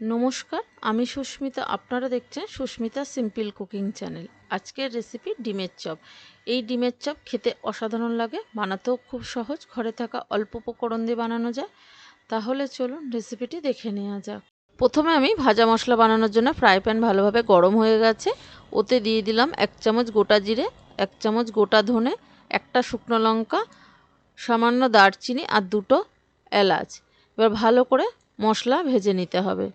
নমস্কার, আমি সুস্মিতা। আপনারা দেখছেন সুস্মিতা সিম্পল কুকিং চ্যানেল আজকের রেসিপি ডিমের চপ। এই ডিমের চপ খেতে অসাধারণ লাগে, বানাতেও খুব সহজ, ঘরে থাকা অল্প উপকরণ দিয়ে বানানো যায়। তাহলে চলুন রেসিপিটি দেখে নেওয়া যাক। প্রথমে আমি ভাজা মশলা বানানোর জন্য ফ্রাই প্যান ভালোভাবে গরম হয়ে গেছে। ওতে দিয়ে দিলাম এক চামচ গোটা জিরে, এক চামচ গোটা ধনে, একটা শুকনো লঙ্কা, সামান্য দারচিনি আর দুটো এলাচ। এবার ভালো করে মশলা ভেজে নিতে হবে।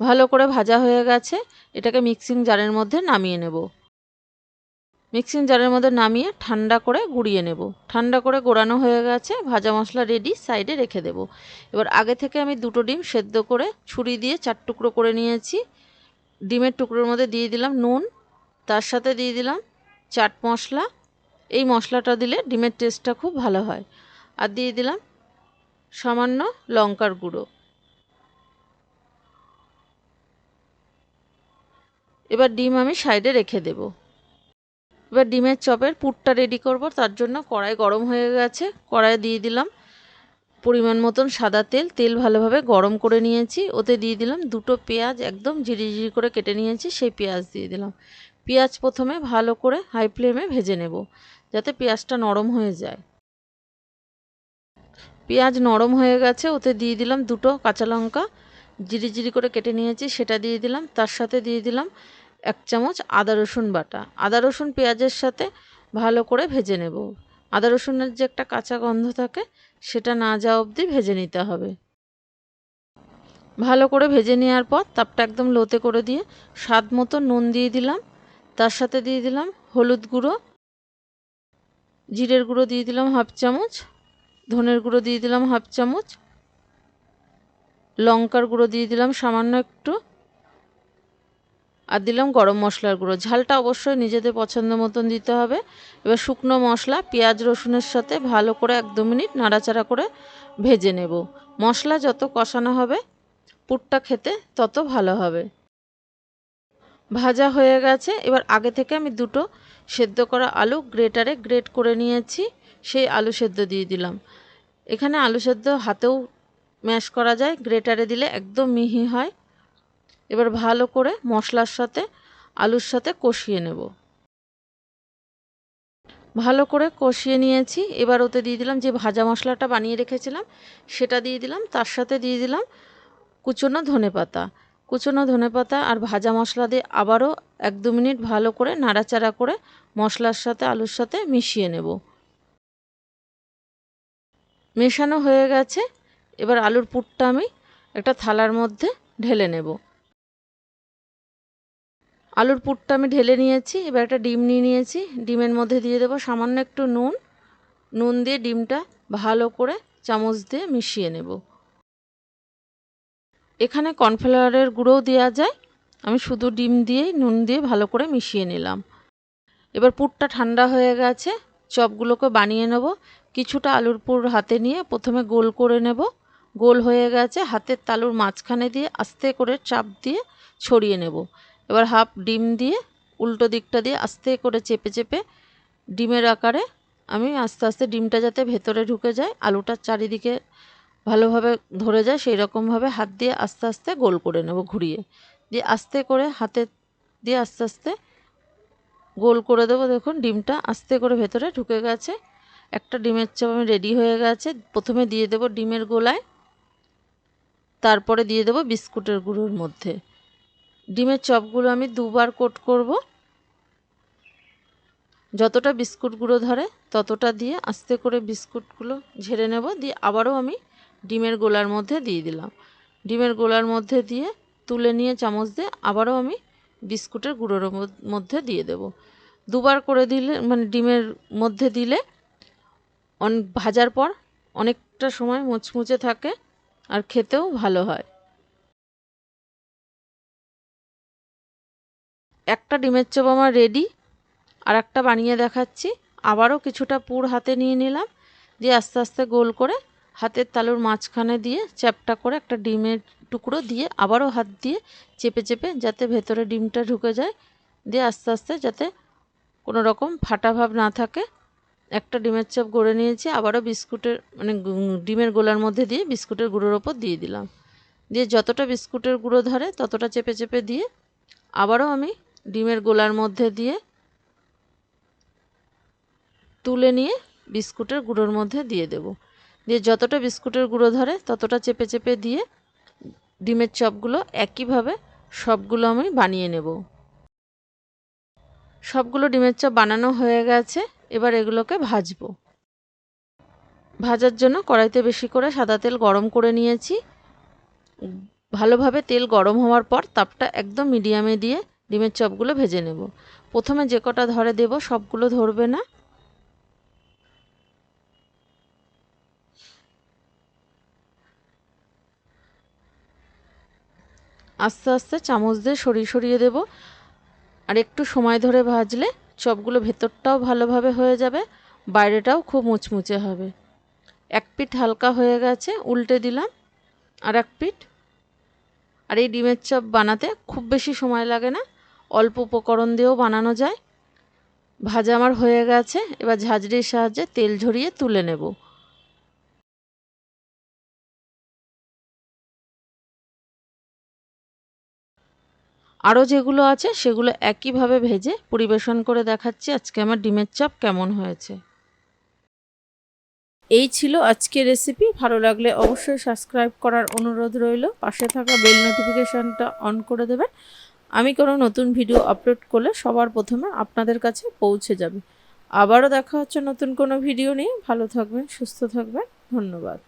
ভালো করে ভাজা হয়ে গেছে, এটাকে মিক্সিং জারের মধ্যে নামিয়ে নেব। মিক্সিং জারের মধ্যে নামিয়ে ঠান্ডা করে গুঁড়িয়ে নেব। ঠান্ডা করে গোড়ানো হয়ে গেছে, ভাজা মশলা রেডি সাইডে রেখে দেব। এবার আগে থেকে আমি দুটো ডিম সেদ্ধ করে ছুরি দিয়ে চার টুকরো করে নিয়েছি। ডিমের টুকরোর মধ্যে দিয়ে দিলাম নুন, তার সাথে দিয়ে দিলাম চাট মশলা। এই মশলাটা দিলে ডিমের টেস্টটা খুব ভালো হয়। আর দিয়ে দিলাম সামান্য লঙ্কার গুঁড়ো। এবার ডিম আমি সাইডে রেখে দেব। এবার ডিমের চপের পুরটা রেডি করব, তার জন্য কড়াই গরম হয়ে গেছে। কড়াই দিয়ে দিলাম পরিমাণ মতন সাদা তেল। তেল ভালোভাবে গরম করে নিয়েছি। ওতে দিয়ে দিলাম দুটো পেঁয়াজ, একদম ঝিরি ঝিরি করে কেটে নিয়েছি, সেই পেঁয়াজ দিয়ে দিলাম। পেঁয়াজ প্রথমে ভালো করে হাই ফ্লেমে ভেজে নেব, যাতে পেঁয়াজটা নরম হয়ে যায়। পেঁয়াজ নরম হয়ে গেছে, ওতে দিয়ে দিলাম দুটো কাঁচা লঙ্কা জিরি জিরি করে কেটে নিয়েছি, সেটা দিয়ে দিলাম, তার সাথে দিয়ে দিলাম এক চামচ আদা রসুন বাটা। আদা রসুন পেঁয়াজের সাথে ভালো করে ভেজে নেব। আদা রসুনের যে একটা কাঁচা গন্ধ থাকে, সেটা না যাওয়া অবধি ভেজে নিতে হবে। ভালো করে ভেজে নেওয়ার পর তাপটা একদম লোতে করে দিয়ে স্বাদ মতো নুন দিয়ে দিলাম, তার সাথে দিয়ে দিলাম হলুদ গুঁড়ো, জিরের গুঁড়ো দিয়ে দিলাম হাফ চামচ, ধনের গুঁড়ো দিয়ে দিলাম হাফ চামচ লঙ্কার গুঁড়ো দিয়ে দিলাম, সামান্য একটু। আর দিলাম গরম মশলার গুঁড়ো। ঝালটা অবশ্যই নিজেদের পছন্দ মতন দিতে হবে। এবার শুকনো মশলা, পেঁয়াজ, রসুনের সাথে ভালো করে এক দু মিনিট নাড়াচাড়া করে ভেজে নেব। মশলা যত কষানো হবে, পুরটা খেতে তত ভালো হবে। ভাজা হয়ে গেছে। এবার আগে থেকে আমি দুটো সেদ্ধ করা আলু গ্রেটারে গ্রেট করে নিয়েছি। সেই আলু সেদ্ধ দিয়ে দিলাম। এখানে আলু সেদ্ধ হাতেও ম্যাশ করা যায়, গ্রেটারে দিলে একদম মিহি হয়। এবার ভালো করে মশলার সাথে, আলুর সাথে কষিয়ে নেব। ভালো করে কষিয়ে নিয়েছি। এবার ওতে দিয়ে দিলাম যে ভাজা মশলাটা বানিয়ে রেখেছিলাম, সেটা দিয়ে দিলাম। তার সাথে দিয়ে দিলাম কুচনো ধনে পাতা। কুচনো ধনে পাতা আর ভাজা মশলা দিয়ে আবারও এক দু মিনিট ভালো করে নাড়াচাড়া করে মশলার সাথে, আলুর সাথে মিশিয়ে নেব। মেশানো হয়ে গেছে। এবার আলুর পুরটা আমি একটা থালার মধ্যে ঢেলে নেব। আলুর পুরটা আমি ঢেলে নিয়েছি, এবার একটা ডিম নিয়ে নিয়েছি। ডিমের মধ্যে দিয়ে দেবো সামান্য একটু নুন। নুন দিয়ে ডিমটা ভালো করে চামচ দিয়ে মিশিয়ে নেব। এখানে কর্নফ্লাওয়ারের গুঁড়োও দেওয়া যায়। আমি শুধু ডিম দিয়েই নুন দিয়ে ভালো করে মিশিয়ে নিলাম। এবার পুরটা ঠান্ডা হয়ে গেছে, চপগুলোকে বানিয়ে নেব। কিছুটা আলুর পুর হাতে নিয়ে প্রথমে গোল করে নেব। গোল হয়ে গেছে, হাতের তালুর মাঝখানে দিয়ে আস্তে করে চাপ দিয়ে ছড়িয়ে নেব। এবার হাফ ডিম দিয়ে, উল্টো দিকটা দিয়ে আস্তে করে চেপে চেপে ডিমের আকারে আমি আস্তে আস্তে ডিমটা যাতে ভেতরে ঢুকে যায় আলুটার চারিদিকে ভালোভাবে ধরে যায় সেই রকমভাবে হাত দিয়ে আস্তে আস্তে গোল করে নেব ঘুরিয়ে। দিয়ে আস্তে করে হাতে দিয়ে আস্তে আস্তে গোল করে দেবো। দেখুন, ডিমটা আস্তে করে ভেতরে ঢুকে গেছে। একটা ডিমের চাপ আমি রেডি হয়ে গেছে। প্রথমে দিয়ে দেব ডিমের গোলায়। তারপরে দিয়ে দেবো বিস্কুটের গুঁড়োর মধ্যে। ডিমের চপগুলো আমি দুবার কোট করব। যতটা বিস্কুট গুঁড়ো ধরে, ততটা দিয়ে আস্তে করে বিস্কুটগুলো ঝেড়ে নেব। দিয়ে আবারও আমি ডিমের গোলার মধ্যে দিয়ে দিলাম। ডিমের গোলার মধ্যে দিয়ে তুলে নিয়ে চামচ দিয়ে আবারও আমি বিস্কুটের গুঁড়োর মধ্যে দিয়ে দেব। দুবার করে দিলে মানে ডিমের মধ্যে দিলে অন, ভাজার পর অনেকটা সময় মুচমুচে থাকে। আর খেতেও ভালো হয়। একটা ডিমের চপ আমার রেডি আর একটা বানিয়ে দেখাচ্ছি। আবারও কিছুটা পুর হাতে নিয়ে নিলাম, দিয়ে আস্তে আস্তে গোল করে হাতের তালুর মাঝখানে দিয়ে চ্যাপটা করে একটা ডিমের টুকরো দিয়ে আবারও হাত দিয়ে চেপে চেপে যাতে ভেতরে ডিমটা ঢুকে যায়, দিয়ে আস্তে আস্তে যাতে কোনো রকম ফাটা ভাব না থাকে। একটা ডিমের চপ গড়ে নিয়েছি, আবারও বিস্কুটের মানে ডিমের গোলার মধ্যে দিয়ে বিস্কুটের গুঁড়োর ওপর দিয়ে দিলাম। দিয়ে যতটা বিস্কুটের গুঁড়ো ধরে ততটা চেপে চেপে দিয়ে আবারও আমি ডিমের গোলার মধ্যে দিয়ে তুলে নিয়ে বিস্কুটের গুঁড়োর মধ্যে দিয়ে দেব। দিয়ে যতটা বিস্কুটের গুঁড়ো ধরে ততটা চেপে চেপে দিয়ে ডিমের চপগুলো একইভাবে সবগুলো আমি বানিয়ে নেব। সবগুলো ডিমের চপ বানানো হয়ে গেছে। এবার এগুলোকে ভাজবো। ভাজার জন্য কড়াইতে বেশি করে সাদা তেল গরম করে নিয়েছি। ভালোভাবে তেল গরম হওয়ার পর তাপটা একদম মিডিয়ামে দিয়ে ডিমের চপগুলো ভেজে নেব। প্রথমে যে কটা ধরে দেব সবগুলো ধরবে না। আস্তে আস্তে চামচ দিয়ে সরিয়ে সরিয়ে দেব। আর একটু সময় ধরে ভাজলে চপগুলো ভেতরটাও ভালোভাবে হয়ে যাবে, বাইরেটাও খুব মুচমুচে হবে। এক পিঠ হালকা হয়ে গেছে, উল্টে দিলাম, আর এক পিঠ। আর এই ডিমের চপ বানাতে খুব বেশি সময় লাগে না, অল্প উপকরণ দিয়েও বানানো যায়। ভাজা আমার হয়ে গেছে, এবার ঝাঁঝরির সাহায্যে তেল ঝরিয়ে তুলে নেব। আরও যেগুলো আছে সেগুলো একইভাবে ভেজে পরিবেশন করে দেখাচ্ছি। আজকে আমার ডিমের চপ কেমন হয়েছে। এই ছিল আজকের রেসিপি ভালো লাগলে অবশ্যই সাবস্ক্রাইব করার অনুরোধ রইল। পাশে থাকা বেল নোটিফিকেশানটা অন করে দেবেন। আমি কোনো নতুন ভিডিও আপলোড করলে সবার প্রথমে আপনাদের কাছে পৌঁছে যাবে। আবারও দেখা হচ্ছে নতুন কোনো ভিডিও নিয়ে। ভালো থাকবেন, সুস্থ থাকবেন। ধন্যবাদ।